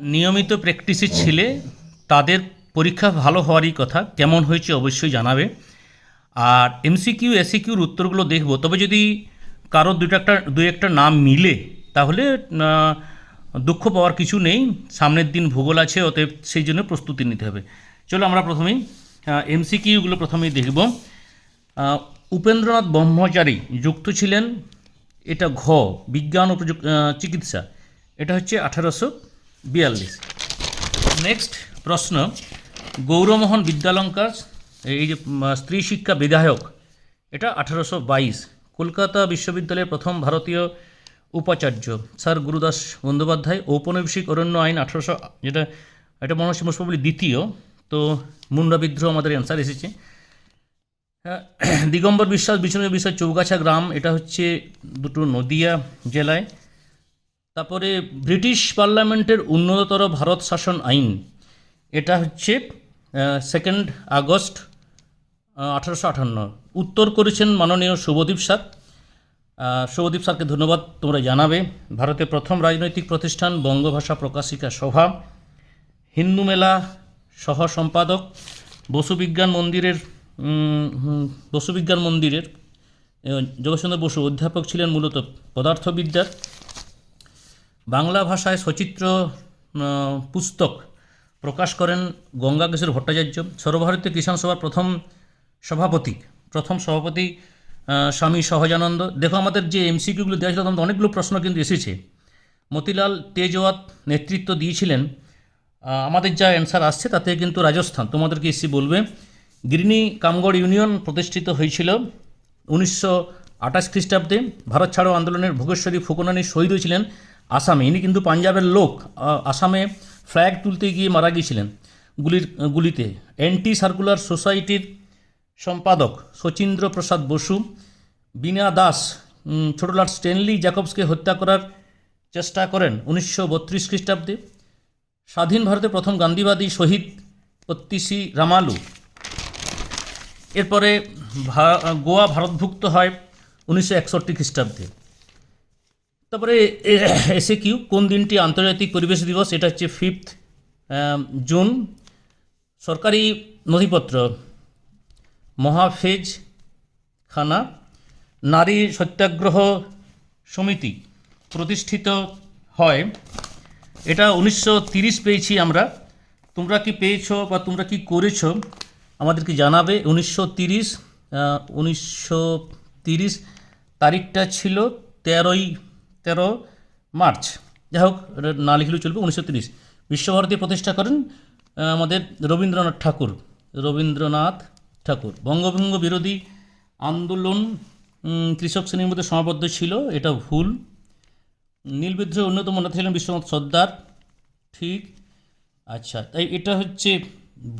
নিয়মিত প্র্যাকটিসে ছিলে, তাদের পরীক্ষা ভালো হওয়ারই কথা, কেমন হয়েছে অবশ্যই জানাবে। আর এমসিকিউ এসিকিউর উত্তরগুলো দেখব। তবে যদি কারও দুটো একটা দু একটা নাম মিলে, তাহলে দুঃখ পাওয়ার কিছু নেই। সামনের দিন ভূগোল আছে, অতএব সেই জন্য প্রস্তুতি নিতে হবে। চলো আমরা প্রথমেই এমসিকিউগুলো প্রথমেই দেখব। উপেন্দ্রনাথ ব্রহ্মচারী যুক্ত ছিলেন, এটা ঘ, বিজ্ঞান ও চিকিৎসা। এটা হচ্ছে আঠারোশো বিয়াল্লিশ। নেক্সট প্রশ্ন গৌরমোহন বিদ্যালঙ্কার এই যে স্ত্রী শিক্ষা বিধায়ক এটা আঠারোশো বাইশ কলকাতা বিশ্ববিদ্যালয়ের প্রথম ভারতীয় উপাচার্য। স্যার গুরুদাস বন্দ্যোপাধ্যায় ঔপনিবেশিক অরণ্য আইন আঠারোশো যেটা এটা মনে হচ্ছে মোস্ট দ্বিতীয় তো মুন্ডা বিদ্রোহ আমাদের অ্যান্সার এসেছে। হ্যাঁ, দিগম্বর বিশ্বাস বিষ্ণু বিশ্বাস চৌগাছা গ্রাম এটা হচ্ছে দুটো নদিয়া জেলায়। তারপরে ব্রিটিশ পার্লামেন্টের উন্নততর ভারত শাসন আইন। এটা হচ্ছে সেকেন্ড আগস্ট আঠারোশো আটান্ন উত্তর করেছেন মাননীয় শুভদীপ স্যার শুভদীপ স্যারকে ধন্যবাদ তোমরা জানাবে। ভারতের প্রথম রাজনৈতিক প্রতিষ্ঠান বঙ্গভাষা প্রকাশিকা সভা। হিন্দু মেলা সহ সম্পাদক। বসুবিজ্ঞান মন্দিরের উম, হুম, বসু বিজ্ঞান মন্দিরের আহ, জগৎচন্দ্র বসু অধ্যাপক ছিলেন মূলত পদার্থবিদ্যার। বাংলা ভাষায় সচিত্র পুস্তক প্রকাশ করেন গঙ্গা কিশোর ভট্টাচার্য, সর্বভারতীয় কিষাণ সভার প্রথম সভাপতি প্রথম সভাপতি স্বামী সহজানন্দ। দেখো, আমাদের যে এমসিকিউগুলো দেওয়া ছিল মধ্যে অনেকগুলো প্রশ্ন কিন্তু এসেছে। মতিলাল তেজওয়াত নেতৃত্ব দিয়েছিলেন। আমাদের যা অ্যান্সার আসছে, তাতে কিন্তু রাজস্থান, তোমাদেরকে এসি বলবে। গিরিনি কামগড় ইউনিয়ন প্রতিষ্ঠিত হয়েছিল উনিশশো আঠাশ খ্রিস্টাব্দে। ভারত ছাড়ো আন্দোলনের ভোগেশ্বরী ফুকনানি শহীদ হয়েছিলেন। আসামে, ইনি কিন্তু পাঞ্জাবের লোক আসামে ফ্ল্যাগ তুলতে গিয়ে মারা গিয়েছিলেন গুলির, গুলিতে। অ্যান্টি সার্কুলার সোসাইটির সম্পাদক শচীন্দ্র প্রসাদ বসু, বিনা দাস ছোটলাট স্টেনলি জ্যাকবসকে হত্যা করার চেষ্টা করেন উনিশশো বত্রিশ খ্রিস্টাব্দে। স্বাধীন ভারতে প্রথম গান্ধীবাদী শহীদ পত্তিসি রামালু। এরপরে গোয়া ভারতভুক্ত হয় উনিশশো একষট্টি খ্রিস্টাব্দে। তারপরে এসে কিউ, কোন দিনটি আন্তর্জাতিক পরিবেশ দিবস? এটা হচ্ছে ফিফথ জুন। সরকারি নথিপত্র, মহাফেজ খানা, নারী সত্যাগ্রহ সমিতি প্রতিষ্ঠিত হয়। এটা উনিশশো পেয়েছি আমরা। তোমরা কি পেয়েছ বা তোমরা কি করেছ, আমাদেরকে জানাবে। উনিশশো তিরিশ উনিশশো তিরিশ তারিখটা ছিল তেরোই তেরো মার্চ। যাই হোক না লিখলেও চলবে, উনিশশো তিরিশ। বিশ্বভারতী প্রতিষ্ঠা করেন আমাদের রবীন্দ্রনাথ ঠাকুর। রবীন্দ্রনাথ ঠাকুর। বঙ্গভঙ্গ বিরোধী আন্দোলন কৃষক শ্রেণির মধ্যে সমাবদ্ধ ছিল, এটা ভুল। নীল বিদ্রোহের অন্যতম নেতা ছিলেন বিশ্বনাথ সর্দার। ঠিক। আচ্ছা তাই এটা হচ্ছে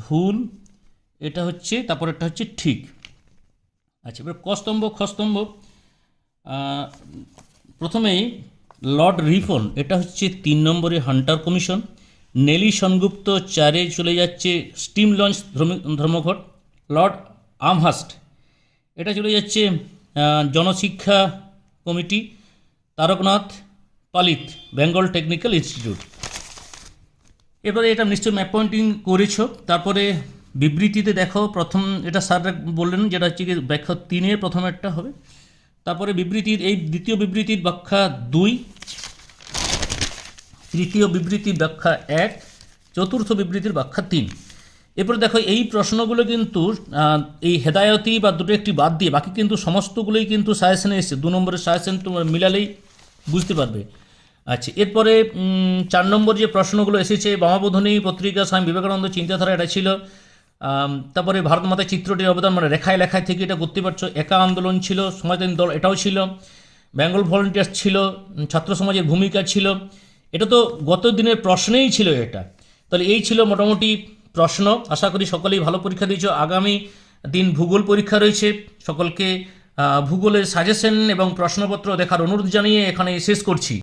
ভুল, এটা হচ্ছে, তারপর এটা হচ্ছে ঠিক। আচ্ছা এবার কস্তম্ভ, খস্তম্ভ। প্রথমেই লর্ড রিফন, এটা হচ্ছে তিন নম্বরে হান্টার কমিশন, নেলি সেনগুপ্ত চারে চলে যাচ্ছে স্টিম লঞ্চ ধর্ম- ধর্মঘট, লর্ড আমহাস্ট, এটা চলে যাচ্ছে জনশিক্ষা কমিটি, তারকনাথ পালিত, বেঙ্গল টেকনিক্যাল ইনস্টিটিউট। এবারে এটা নিশ্চয়ই ম্যাপ পয়েন্টিং করেছ, তারপরে বিবৃতিতে দেখো, প্রথম এটা স্যার বললেন, যেটা হচ্ছে কি ব্যাখ্যা তিনের প্রথম একটা হবে। তারপরে বিবৃতির, এই দ্বিতীয় বিবৃতির ব্যাখ্যা দুই, তৃতীয় বিবৃতির ব্যাখ্যা এক, চতুর্থ বিবৃতির ব্যাখ্যা তিন। এরপরে দেখো, এই প্রশ্নগুলো কিন্তু এই হেদায়তি বা দুটো একটি বাদ দিয়ে বাকি কিন্তু সমস্তগুলোই কিন্তু সাজেশনে এসেছে। দু নম্বরের সাজেশন তোমার মিলালেই বুঝতে পারবে। আচ্ছা এরপরে চার নম্বর যে প্রশ্নগুলো এসেছে, বামাবোধনী পত্রিকা স্বামী বিবেকানন্দ চিন্তাধারা, এটা ছিল তারপরে ভারত মাতার চিত্রটির অবদান মানে রেখায় লেখায় থেকে এটা করতে পারছ। একা আন্দোলন ছিল, সমাজতান্ত্রিক দল এটাও ছিল, বেঙ্গল ভলেন্টিয়ার্স ছিল, ছাত্র সমাজের ভূমিকা ছিল। এটা তো গত দিনের প্রশ্নেই ছিল এটা। তাহলে এই ছিল মোটামুটি প্রশ্ন। আশা করি সকলেই ভালো পরীক্ষা দিয়েছ। আগামী দিন ভূগোল পরীক্ষা রয়েছে। সকলকে ভূগোলের সাজেশন এবং প্রশ্নপত্র দেখার অনুরোধ জানিয়ে এখানে শেষ করছি।